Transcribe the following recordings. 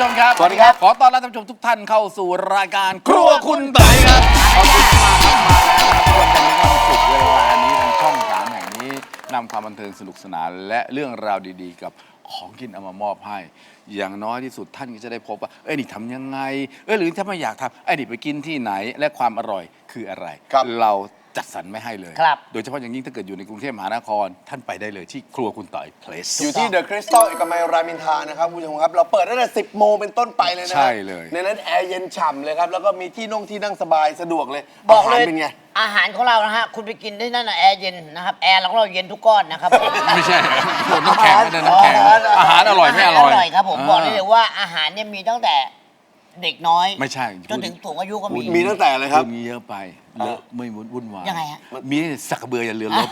ผู้ชมครับสวัสดีครับ ขอต้อนรับท่านผู้ชมทุกท่านเข้าสู่รายการครัวคุณไต่ครับขอบคุณมากครับมาแล้วนะครับทุกวันจันทร์ถึงวันศุกร์เวลานี้ทางช่องสามแห่งนี้นำความบันเทิงสนุกสนานและเรื่องราวดีๆ กับของกินเอามามอบให้ อย่างน้อยที่สุดท่านก็จะได้พบว่า เอ้ยนี่ทำยังไง เอ้ยหรือถ้าไม่อยากทำไอ้ยนี่ไปกินที่ไหนและความอร่อยคืออะไร ครับ เรา จัดสรรไม่ให้เลย ครับ โดยเฉพาะอย่างยิ่งถ้าเกิดอยู่ในกรุงเทพมหานคร ท่านไปได้เลยที่ครัวคุณต่อยเพลส อยู่ที่เดอะคริสตัลเอกมัยรามอินทรานะครับคุณผู้ชมครับ เราเปิดตั้งแต่ 10 โมงเป็นต้นไปเลยนะใช่เลย ในนั้นแอร์เย็นฉ่ำเลยครับ แล้วก็มีที่นั่งที่นั่งสบายสะดวกเลยบอกเลยาหารเป็นไง อาหารของเรานะฮะ คุณไปกินได้นั่นนะแอร์เย็นนะครับ แอร์ของเราเย็นทุกก้อนนะครับผม ไม่ใช่โดนน้ำแข็งไม่ได้น้ำแข็งอาหารอาหารอร่อยไม่อร่อยาหาอร่อยครับผมบอกได้เลยว่าอาหารเนี่ยมีตั้งแต่ เด็กน้อยไม่ใช่จนถึงสูงอายุก็มีมีตั้งแต่เลยครับ พูดงี้เยอะไปเลอะไม่วุ่นวายยังไงฮะ มีสักกระเบืออย่าเรือลบ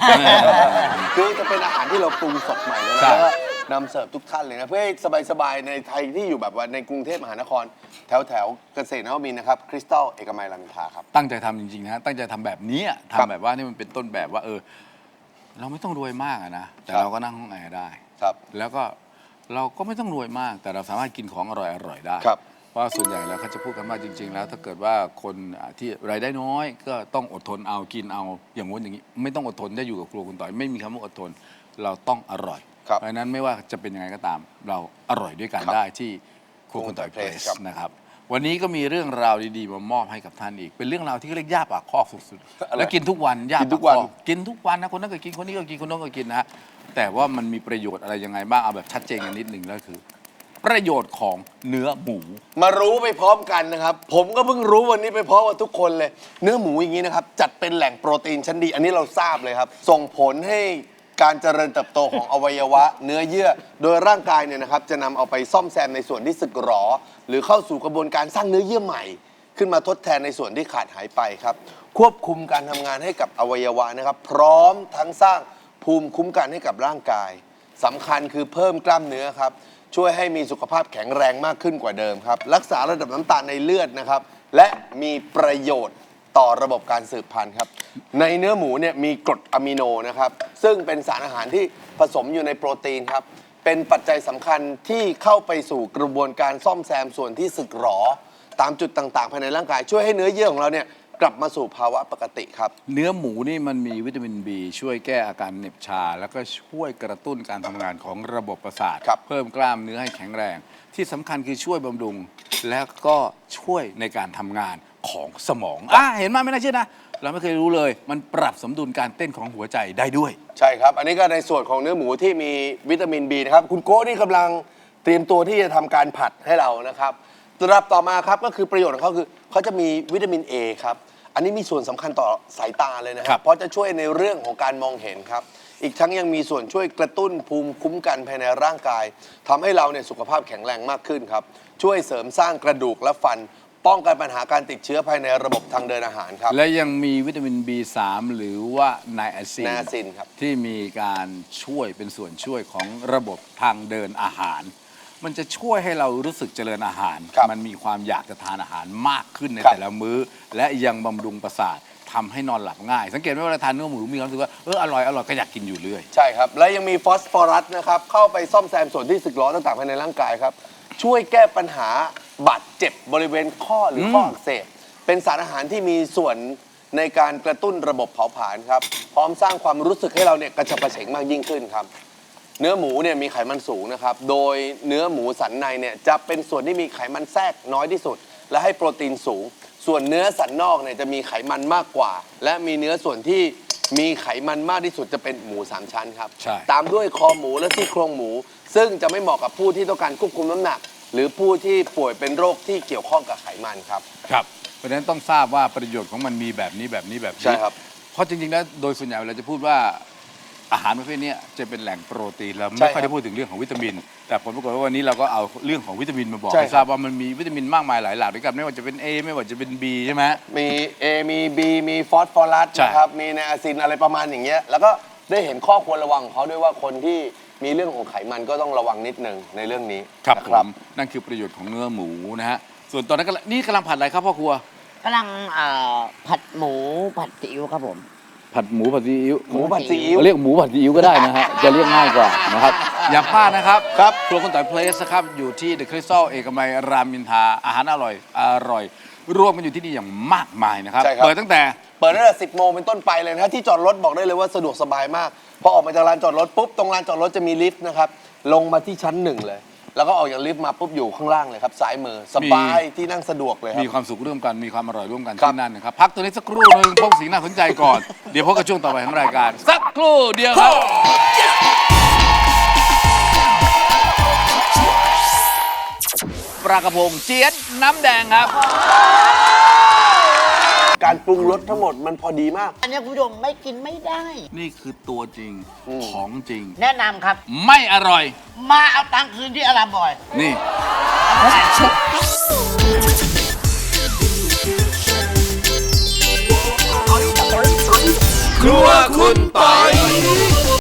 คือจะเป็นอาหารที่เราปรุงสดใหม่เลยนะใช่ แล้วก็นำเสิร์ฟทุกท่านเลยนะ เพื่อให้สบายๆ ในไทยที่อยู่แบบว่าในกรุงเทพมหานคร แถวแถวๆเกษตรนวมินทร์นะครับคริสตัลเอกมัยรามอินทราครับ ตั้งใจทำจริงๆนะฮะตั้งใจทำแบบนี้อะครับทำแบบว่านี่มันเป็นต้นแบบว่า เออ เราไม่ต้องรวยมากอะนะแต่ครับเราก็นั่งห้องแอร์ได้ครับแล้วก็เราก็ไม่ต้องรวยมาก แต่เราสามารถกินของอร่อยๆได้ ครับเพ ราะส่วนใหญ่แล้วเขาจะพูดกันว่าจริง ๆ แล้ว ถ้าเกิดว่าคนอะที่รายได้น้อย ก็ต้องอดทนเอากินเอาอย่างงู้นอย่างนี้ ไม่ต้องอดทนได้อยู่กับครัวคุณต่อยไม่มีคำว่าอดทน เราต้องอร่อยครับเพราะฉะนั้นไม่ว่าจะเป็นยังไงก็ตาม เราอร่อยด้วยกันครับได้ที่ครัวคุณต่อยเพลสครับ นะครับ วันนี้ก็มีเรื่องราวดีๆมามอบให้กับท่านอีก เป็นเรื่องราวที่เรียกยากปากคอกสุดๆอะไรและกินทุกวันยากกินทุกปาวันคอกินทุกวันนะคนนั้นก็กินคนนี้ก็กินคนโน้นก็กินนะฮะแต่ว่ามันมีประโยชน์อะไรยังไงบ้างเอาแบบชัดเจนกันนิดหนึ่งแล้วคือ ประโยชน์ของเนื้อหมู มารู้ไปพร้อมกันนะครับ ผมก็เพิ่งรู้วันนี้ไปพร้อมกับทุกคนเลย เนื้อหมูอย่างนี้นะครับ จัดเป็นแหล่งโปรตีนชั้นดี อันนี้เราทราบเลยครับ ส่งผลให้การเจริญเติบโตของอวัยวะ เนื้อเยื่อ โดยร่างกายเนี่ยนะครับ จะนำเอาไปซ่อมแซมในส่วนที่สึกหรอ หรือเข้าสู่กระบวนการสร้างเนื้อเยื่อใหม่ ขึ้นมาทดแทนในส่วนที่ขาดหายไปครับ ควบคุมการทำงานให้กับอวัยวะนะครับ พร้อมทั้งสร้างภูมิคุ้มกันให้กับร่างกาย สำคัญคือเพิ่มกล้ามเนื้อครับ ช่วยให้มีสุขภาพแข็งแรงมากขึ้นกว่าเดิมครับ รักษาระดับน้ำตาลในเลือดนะครับ และมีประโยชน์ต่อระบบการสืบพันธุ์ครับ ในเนื้อหมูเนี่ยมีกรดอะมิโนนะครับ ซึ่งเป็นสารอาหารที่ผสมอยู่ในโปรตีนครับ เป็นปัจจัยสำคัญที่เข้าไปสู่กระบวนการซ่อมแซมส่วนที่สึกหรอ ตามจุดต่างๆ ภายในร่างกายช่วยให้เนื้อเยื่อของเราเนี่ย กลับมาสู่ภาวะปกติครับ เนื้อหมูนี่มันมีวิตามิน B ช่วยแก้อาการเหน็บชา แล้วก็ช่วยกระตุ้นการทำงานของระบบประสาท ครับ เพิ่มกล้ามเนื้อให้แข็งแรง ที่สำคัญคือช่วยบำรุง และก็ช่วยในการทำงานของสมองอะเห็นมาไม่น่าเชื่อนะ เราไม่เคยรู้เลย มันปรับสมดุลการเต้นของหัวใจได้ด้วย ใช่ครับ อันนี้ก็ในส่วนของเนื้อหมูที่มีวิตามิน B นะครับ คุณโก้นี่กำลังเตรียมตัวที่จะทำการผัดให้เรานะครับ ระดับต่อมาครับก็คือประโยชน์ของเขาคือเขาจะมีวิตามิน A ครับ อันนี้มีส่วนสำคัญต่อสายตาเลยนะคครัรับบ เพราะจะช่วยในเรื่องของการมองเห็นครับ อีกทั้งยังมีส่วนช่วยกระตุ้นภูมิคุ้มกันภายในร่างกายทำให้เราเนี่ยสุขภาพแข็งแรงมากขึ้นครับ ช่วยเสริมสร้างกระดูกและฟัน ป้องกันปัญหาการติดเชื้อภายในระบบทางเดินอาหารครับ และยังมีวิตามิน B3 หรือว่าไนอาซินไนอาซินครับ ที่มีการช่วยเป็นส่วนช่วยของระบบทางเดินอาหาร มันจะช่วยให้เรารู้สึกเจริญอาหาร ครับมันมีความอยากจะทานอาหารมากขึ้นในครับ แต่ละมื้อ และยังบำรุงประสาททำให้นอนหลับง่าย สังเกตไหมว่าเวลาทานเนื้อหมูมีความรู้สึกว่าเอออร่อยอร่อยก็อยากกินอยู่เรื่อย ใช่ครับ และยังมีฟอสฟอรัสนะครับ เข้าไปซ่อมแซมส่วนที่สึกหรอต่างๆภายในร่างกายครับ ช่วยแก้ปัญหาบาดเจ็บบริเวณข้อหรือข้ออักเสบเป็นสารอาหารที่มีส่วนในการกระตุ้นระบบเผาผลาญครับ พร้อมสร้างความรู้สึกให้เราเนี่ยกระฉับกระเฉงมากยิ่งขึ้นครับ เนื้อหมูเนี่ยมีไขมันสูงนะครับ โดยเนื้อหมูสันในเนี่ยจะเป็นส่วนที่มีไขมันแทรกน้อยที่สุด และให้โปรตีนสูง ส่วนเนื้อสันนอกเนี่ยจะมีไขมันมากกว่า และมีเนื้อส่วนที่มีไขมันมากที่สุดจะเป็นหมูสามชั้นครับใช่ ตามด้วยคอหมูและซี่โครงหมู ซึ่งจะไม่เหมาะกับผู้ที่ต้องการควบคุมน้ำหนัก หรือผู้ที่ป่วยเป็นโรคที่เกี่ยวข้องกับไขมันครับ ครับ เพราะฉะนั้นต้องทราบว่าประโยชน์ของมันมีแบบนี้แบบนี้แบบนี้ใช่ครับ เพราะจริงๆแล้วโดยส่วนใหญ่เราจะพูดว่า อาหารประเภทเนี้ยจะเป็นแหล่งโปรตีนเราใช่ไม่ค่อยครัได้บพูดถึงเรื่องของวิตามิน แต่ผลปรากฏว่าวันนี้เราก็เอาเรื่องของวิตามินมาบอกใช่ ให้ทราบว่ามันมีวิตามินมากมายหลายหลากด้วยกันไม่ว่าจะเป็น A ไม่ว่าจะเป็น B ใช่ไหม มี A มี B มีฟอสฟอรัสใช่ นะครับ มีไนอาซินอะไรประมาณอย่างเงี้ย แล้วก็ได้เห็นข้อควรระวังของเขาด้วยว่าคนที่มีเรื่องของไขมันก็ต้องระวังนิดนึงในเรื่องนี้ครับนะ ผมนั่นคือประโยชน์ของเนื้อหมูนะฮะส่วนตอนนั้นก็นี่กำลังผัดอะไรครับพ่อครัว กำลังเอ่อผัดหมูผัดซีอิ๊วครับผม ผัดหมูผัดซีอิ๊วหมูผัดซีอิ๊ว เรียกหมูผัดซีอิ๊วก็ได้นะฮะ จะเรียกง่ายกว่านะครับ อย่าพลาดนะครับ ครับครัวคุณต่อยเพลสนะครับ อยู่ที่เดอะคริสตัลเอกมัยรามอินทราอาหารอร่อย อร่อย รวมกันอยู่ที่นี่อย่างมากมายนะครับ ใช่ครับ เปิดตั้งแต่ เปิดตั้งแต่10 โมงเป็นต้นไปเลยนะฮะที่จอดรถบอกได้เลยว่าสะดวกสบายมาก พอออกมาจากลานจอดรถปุ๊บ ตรงลานจอดรถจะมีลิฟต์นะครับ ลงมาที่ชั้นหนึ่งเลย แล้วก็ออกจากลิฟต์มาปุ๊บอยู่ข้างล่างเลยครับซ้ายมือสบายที่นั่งสะดวกเลยครัมีบ ความสุขร่วมกันมีความอร่อยร่วมกันครับที่นั่นนะครับพักตัวนี้สักครู่หนึ่งพบสิ่งน่าสนใจก่อน เดี๋ยวพบกับช่วงต่อไปของรายการ สักครู่เดียวครับปลากระพงเจี๊ยดน้ำแดงครับ การปรุงรสทั้งหมดมันพอดีมาก อันนี้คุณผู้ชมไม่กินไม่ได้ นี่คือตัวจริงของจริง แนะนำครับ ไม่อร่อย มาเอาตังค์คืนที่อารามบอย นี่ครัวคุณปอย